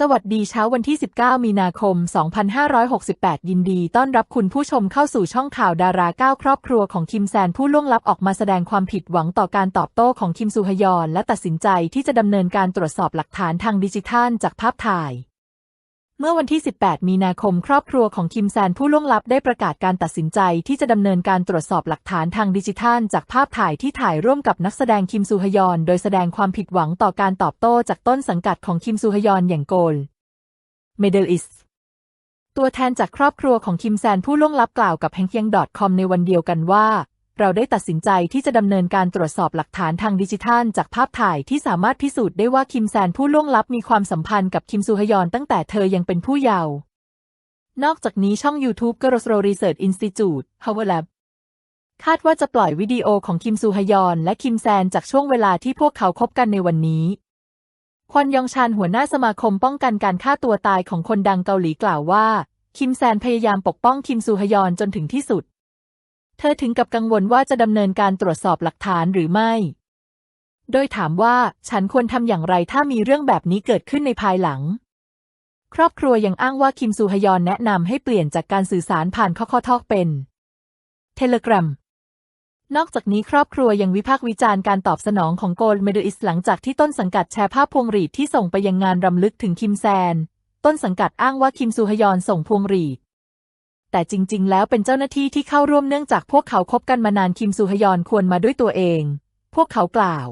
สวัสดีเช้าวันที่ 19 มีนาคม 2568 ยินดีต้อนรับคุณผู้ชมเข้าสู่ช่องข่าวดาราก้าวครอบครัวของคิมแซนผู้ล่วงลับออกมาแสดงความผิดหวังต่อการตอบโต้ของคิมซูฮยอน และตัดสินใจที่จะดำเนินการตรวจสอบหลักฐานทางดิจิทัลจากภาพถ่าย เมื่อวันที่ 18 มีนาคม ครอบครัวของคิมแซนผู้ล่วงลับได้ประกาศการตัดสินใจที่จะดำเนินการตรวจสอบหลักฐานทางดิจิทัล จากภาพถ่ายที่ถ่ายร่วมกับนักแสดงคิมซูฮยอน โดยแสดงความผิดหวังต่อการตอบโต้จากต้นสังกัดของคิมซูฮยอนอย่างโกล Middle East ตัวแทนจากครอบครัวของคิมแซนผู้ล่วงลับกล่าวกับ h a n k y a n g c o m ในวันเดียวกันว่า เราได้ตัดสินใจที่จะดำเนินการตรวจสอบหลักฐานทางดิจิทัล จากภาพถ่ายที่สามารถพิสูจน์ได้ว่าคิมแซนผู้ล่วงลับมีความสัมพันธ์กับคิมซูฮยอนตั้งแต่เธอยังเป็นผู้เยาว์ นอกจากนี้ช่อง YouTube g r o s r o Research Institute Howard Lab คาดว่าจะปล่อยวิดีโอของคิมซูฮยอน และคิมแซนจากช่วงเวลาที่พวกเขาคบกันในวันนี้ควันยองชานหัวหน้าสมาคมป้องกันการฆ่าตัวตายของคนดังเกาหลีกล่าวว่า คิมแซนพยายามปกป้องคิมซูฮยอนจนถึงที่สุด ธอถึงกับกังวลว่าจะดำเนินการตรวจสอบหลักฐานหรือไม่ โดยถามว่าฉันควรทำอย่างไรถ้ามีเรื่องแบบนี้เกิดขึ้นในภายหลัง ครอบครัวยังอ้างว่าคิมซูฮยอนแนะนำให้เปลี่ยนจากการสื่อสารผ่านข้อข้อทอกเป็นเทเลกราฟนอกจากนี้ครอบครัวยังวิพากษ์วิจารณ์การตอบสนองของโกลเมเดอิสหลังจากที่ต้นสังกัดแชร์ภาพพวงหรีดที่ส่งไปยังงานรำลึกถึงคิมแซน ต้นสังกัดอ้างว่าคิมซูฮยอนส่งพวงหรีด แต่จริง ๆ แล้วเป็นเจ้าหน้าที่ที่เข้าร่วมเนื่องจากพวกเขาคบกันมานานคิมซูฮยอนควรมาด้วยตัวเอง พวกเขากล่าว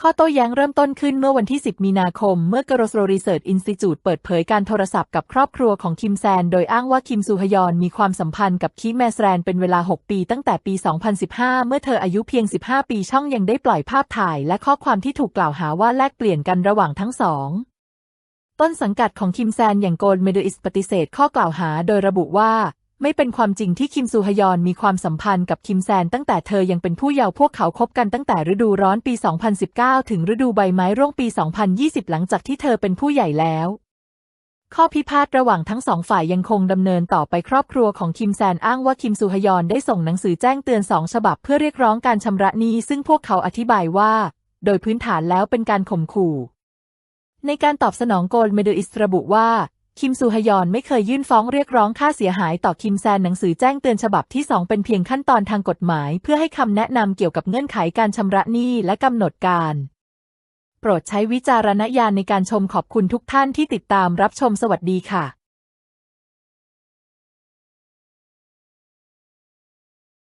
ข้อโต้แย้งเริ่มต้นขึ้นเมื่อวันที่ 10 มีนาคม เมื่อกรสโรรีเสิร์ชอินสติจูดเปิดเผยการโทรศัพท์กับครอบครัวของคิมแซน โดยอ้างว่าคิมซูฮยอนมีความสัมพันธ์กับคิมแมสแรนเป็นเวลา 6 ปีตั้งแต่ปี 2015 เมื่อเธออายุเพียง 15 ปีช่องยังได้ปล่อยภาพถ่าย และข้อความที่ถูกกล่าวหาว่าแลกเปลี่ยนกันระหว่างทั้งสอง ต้นสังกัดของคิมแซนอย่างโกลเมเดอิสปฏิเสธข้อกล่าวหาโดยระบุว่า ไม่เป็นความจริงที่คิมซูฮยอนมีความสัมพันธ์กับคิมแซนตั้งแต่เธอยังเป็นผู้เยาว์พวกเขาคบกันตั้งแต่ฤดูร้อนปี 2019 ถึงฤดูใบไม้ร่วงปี 2020 หลังจากที่เธอเป็นผู้ใหญ่แล้วข้อพิพาทระหว่างทั้งสองฝ่ายยังคงดำเนินต่อไปครอบครัวของคิมแซนอ้างว่าคิมซูฮยอนได้ส่งหนังสือแจ้งเตือนสองฉบับเพื่อเรียกร้องการชำระหนี้ซึ่งพวกเขาอธิบายว่า โดยพื้นฐานแล้วเป็นการข่มขู่ ในการตอบสนองโกลเมเดอิสระบุว่า คิมซูฮยอนไม่เคยยื่นฟ้องเรียกร้องค่าเสียหายต่อคิมแซนหนังสือแจ้งเตือนฉบับที่ 2 เป็นเพียงขั้นตอนทางกฎหมาย เพื่อให้คำแนะนำเกี่ยวกับเงื่อนไขการชำระหนี้และกำหนดการโปรดใช้วิจารณญาณในการชมขอบคุณทุกท่านที่ติดตามรับชมสวัสดีค่ะ